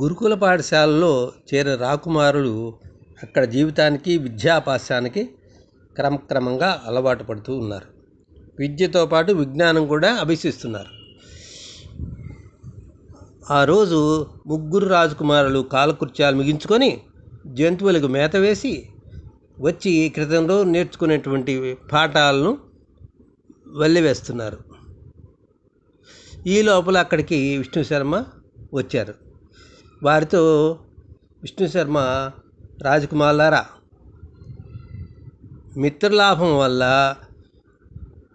గురుకుల పాఠశాలలో చేరిన రాకుమారులు అక్కడ జీవితానికి విద్యాభ్యాసానికి క్రమక్రమంగా అలవాటు పడుతూ ఉన్నారు. విద్యతో పాటు విజ్ఞానం కూడా అభ్యసిస్తున్నారు. ఆ రోజు ముగ్గురు రాజకుమారులు కాలకృత్యాలు ముగించుకొని జంతువులకు మేత వేసి వచ్చి క్రితంలో నేర్చుకునేటువంటి పాఠాలను వల్లివేస్తున్నారు. ఈ లోపల అక్కడికి విష్ణు శర్మ వచ్చారు. వారితో విష్ణు శర్మ రాజకుమారులారా మిత్రలాభం వల్ల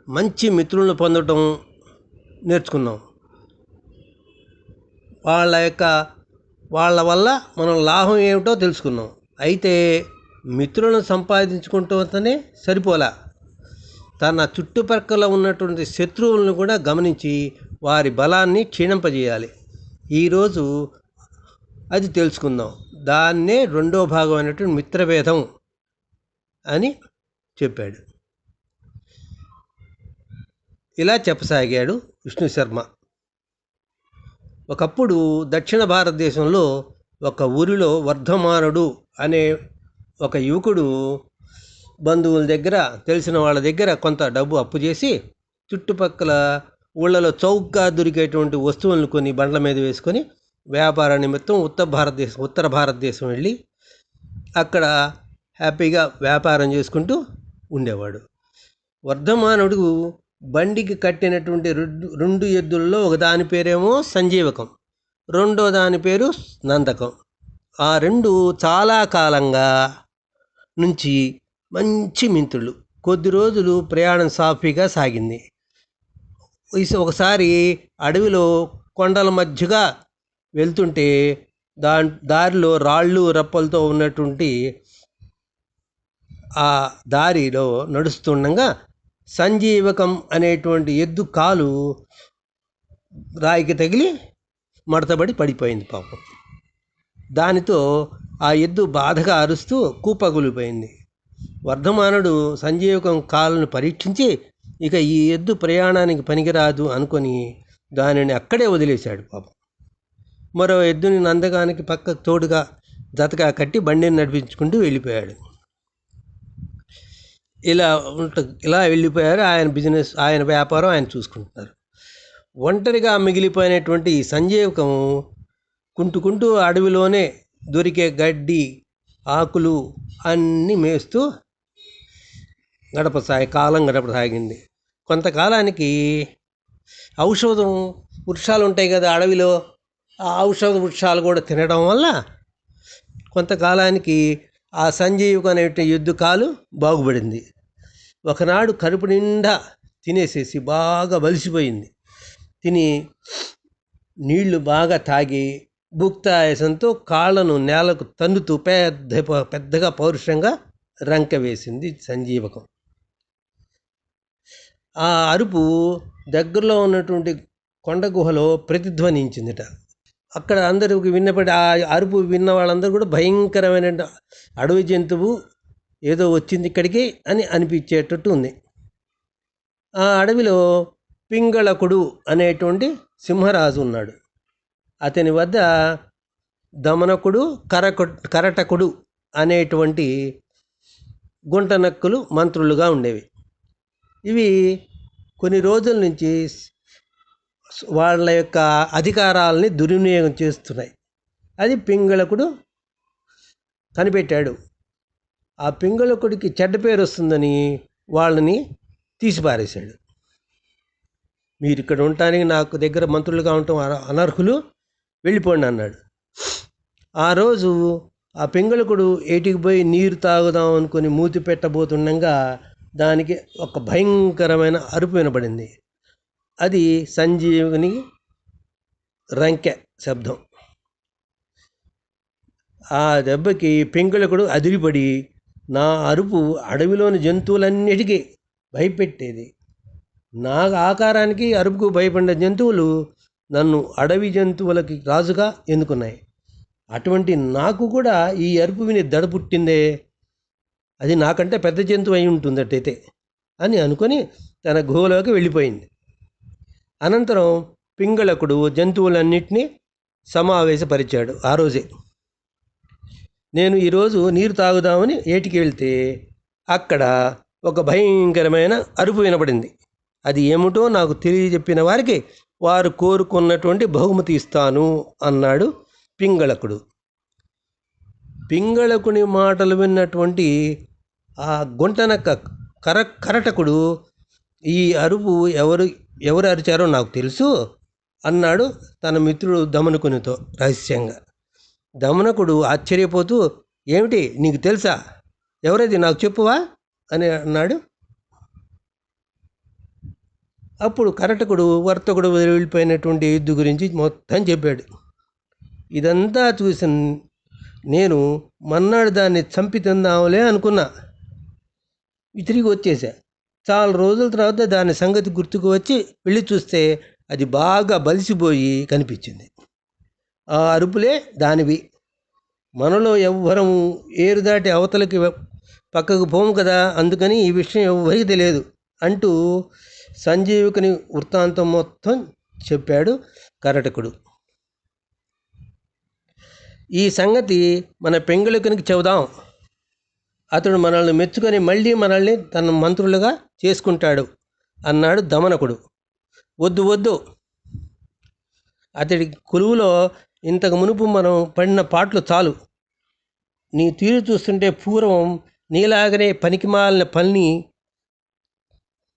మంచి మిత్రులను పొందటం నేర్చుకున్నాం. వాళ్ళ యొక్క వాళ్ళ వల్ల మనం లాభం ఏమిటో తెలుసుకున్నాం. అయితే మిత్రులను సంపాదించుకుంటూనే సరిపోలా. తన చుట్టుపక్కల ఉన్నటువంటి శత్రువులను కూడా గమనించి వారి బలాన్ని క్షీణింపజేయాలి. ఈరోజు అది తెలుసుకుందాం. దాన్నే రెండో భాగం అయినటువంటి మిత్రభేదం అని చెప్పాడు. ఇలా చెప్పసాగాడు విష్ణు శర్మ. ఒకప్పుడు దక్షిణ భారతదేశంలో ఒక ఊరిలో వర్ధమానుడు అనే ఒక యువకుడు బంధువుల దగ్గర తెలిసిన వాళ్ళ దగ్గర కొంత డబ్బు అప్పు చేసి చుట్టుపక్కల ఊళ్ళలో చౌకగా దొరికేటువంటి వస్తువులను కొన్ని బండ్ల మీద వేసుకొని వ్యాపార నిమిత్తం ఉత్తర భారతదేశం ఉత్తర భారతదేశం వెళ్ళి అక్కడ హ్యాపీగా వ్యాపారం చేసుకుంటూ ఉండేవాడు. వర్ధమానుడు బండికి కట్టినటువంటి రెండు రెండు ఎద్దుల్లో ఒక దాని పేరేమో సంజీవకం రెండో దాని పేరు నందకం. ఆ రెండు చాలా కాలంగా నుంచి మంచి మింతులు కొద్ది రోజులు ప్రయాణం సాఫీగా సాగింది. ఒకసారి అడవిలో కొండల మధ్యగా వెళ్తుంటే దా దారిలో రాళ్ళు రప్పలతో ఉన్నటువంటి ఆ దారిలో నడుస్తుండగా సంజీవకం అనేటువంటి ఎద్దు కాలు రాయికి తగిలి మడతబడి పడిపోయింది పాపం. దానితో ఆ ఎద్దు బాధగా అరుస్తూ కూపగులిపోయింది. వర్ధమానుడు సంజీవకం కాలను పరీక్షించి ఇక ఈ ఎద్దు ప్రయాణానికి పనికిరాదు అనుకొని దానిని అక్కడే వదిలేశాడు పాపం. మరో ఎద్దుని నందగానికి పక్క తోడుగా జతగా కట్టి బండిని నడిపించుకుంటూ వెళ్ళిపోయాడు. ఇలా ఉంట ఇలా వెళ్ళిపోయారు. ఆయన బిజినెస్ ఆయన వ్యాపారం ఆయన చూసుకుంటున్నారు. ఒంటరిగా మిగిలిపోయినటువంటి ఈ సంజీవకం కుంటుకుంటూ అడవిలోనే దొరికే గడ్డి ఆకులు అన్నీ మేస్తూ గడపసాగి కాలం గడపసాగింది. కొంతకాలానికి ఔషధం వృక్షాలు ఉంటాయి కదా అడవిలో. ఔషధ వృక్షాలు కూడా తినడం వల్ల కొంతకాలానికి ఆ సంజీవకు అనే ఎద్దు కాలు బాగుపడింది. ఒకనాడు కడుపు నిండా తినేసేసి బాగా వలిసిపోయింది తిని నీళ్ళు బాగా తాగి భుక్తాయసంతో కాళ్ళను నేలకు తన్నుతూ పెద్ద పెద్దగా పౌరుషంగా రంక వేసింది సంజీవకం. ఆ అరుపు దగ్గరలో ఉన్నటువంటి కొండ గుహలో ప్రతిధ్వనించిందిట. అక్కడ అందరికి విన్నపడి ఆ అరుపు విన్న వాళ్ళందరూ కూడా భయంకరమైన అడవి జంతువు ఏదో వచ్చింది ఇక్కడికి అని అనిపించేటట్టు ఉంది. ఆ అడవిలో పింగళకుడు అనేటువంటి సింహరాజు ఉన్నాడు. అతని వద్ద దమనకుడు కరక కరటకుడు అనేటువంటి గుంటనక్కులు మంత్రులుగా ఉండేవి. ఇవి కొన్ని రోజుల నుంచి వాళ్ళ యొక్క అధికారాలని దుర్వినియోగం చేస్తున్నాయి. అది పింగళకుడు కనిపెట్టాడు. ఆ పింగళకుడికి చెడ్డ పేరు వస్తుందని వాళ్ళని తీసిపారేశాడు. మీరు ఇక్కడ ఉండటానికి నాకు దగ్గర మంత్రులుగా ఉండటం అనర్హులు వెళ్ళిపోండి అన్నాడు. ఆ రోజు ఆ పింగళకుడు ఏటికి పోయి నీరు తాగుదాం అనుకుని మూతి పెట్టబోతుండగా దానికి ఒక భయంకరమైన అరుపు వినబడింది. అది సంజీవుని రంకె శబ్దం. ఆ దెబ్బకి పింగళకుడు అదిరిపడి నా అరుపు అడవిలోని జంతువులన్నిటికీ భయపెట్టేది. నా ఆకారానికి అరుపుకు భయపడిన జంతువులు నన్ను అడవి జంతువులకి రాజుగా ఎన్నుకున్నాయి. అటువంటి నాకు కూడా ఈ అరుపు విని దడ పుట్టిందే అది నాకంటే పెద్ద జంతువు అయి ఉంటుందట్టయితే అని అనుకొని తన గుహలోకి వెళ్ళిపోయింది. అనంతరం పింగళకుడు జంతువులన్నిటినీ సమావేశపరిచాడు ఆ రోజే. నేను ఈరోజు నీరు తాగుదామని ఏటికి వెళ్తే అక్కడ ఒక భయంకరమైన అరుపు వినపడింది. అది ఏమిటో నాకు తెలియజెప్పిన వారికి వారు కోరుకున్నటువంటి బహుమతి ఇస్తాను అన్నాడు పింగళకుడు. పింగళకుని మాటలు విన్నటువంటి ఆ గుంటనక్క కర కరటకుడు ఈ అరుపు ఎవరు ఎవరు అరిచారో నాకు తెలుసు అన్నాడు తన మిత్రుడు దమనకునితో రహస్యంగా. దమనకుడు ఆశ్చర్యపోతూ ఏమిటి? నీకు తెలుసా? ఎవరది నాకు చెప్పువా? అని అన్నాడు. అప్పుడు కరటకుడు వర్తకుడు వెళ్ళిపోయినటువంటి యుద్ధ గురించి మొత్తం చెప్పాడు. ఇదంతా చూసి నేను మన్నాడు దాన్ని చంపి తిందాంలే అనుకున్నా. తిరిగి వచ్చేసా. చాలా రోజుల తర్వాత దాని సంగతి గుర్తుకు వచ్చి వెళ్ళి చూస్తే అది బాగా బలిసిపోయి కనిపించింది. ఆ అరుపులే దానివి. మనలో ఎవ్వరం ఏరు దాటి అవతలకి పక్కకు పోము కదా అందుకని ఈ విషయం ఎవ్వరికి తెలియదు అంటూ సంజీవుకుని వృత్తాంతం మొత్తం చెప్పాడు కరటకుడు ఈ సంగతి మన పెంగుళకునికి చెబుదాం. అతడు మనల్ని మెచ్చుకొని మళ్ళీ మనల్ని తన మంత్రులుగా చేసుకుంటాడు అన్నాడు దమనకుడు. వద్దు వద్దు. అతడి కొలువులో ఇంతకు మునుపు మనం పడిన పాటలు చాలు. నీ తీరు చూస్తుంటే పూర్వం నీలాగనే పనికిమాలిన పని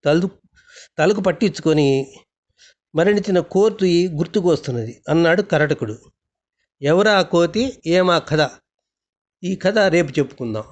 తలు తలకు పట్టించుకొని మరణించిన కోర్టు గుర్తుకొస్తున్నది అన్నాడు కరటకుడు ఎవరా కోతి? ఏమా కథ? ఈ కథ రేపు చెప్పుకుందాం.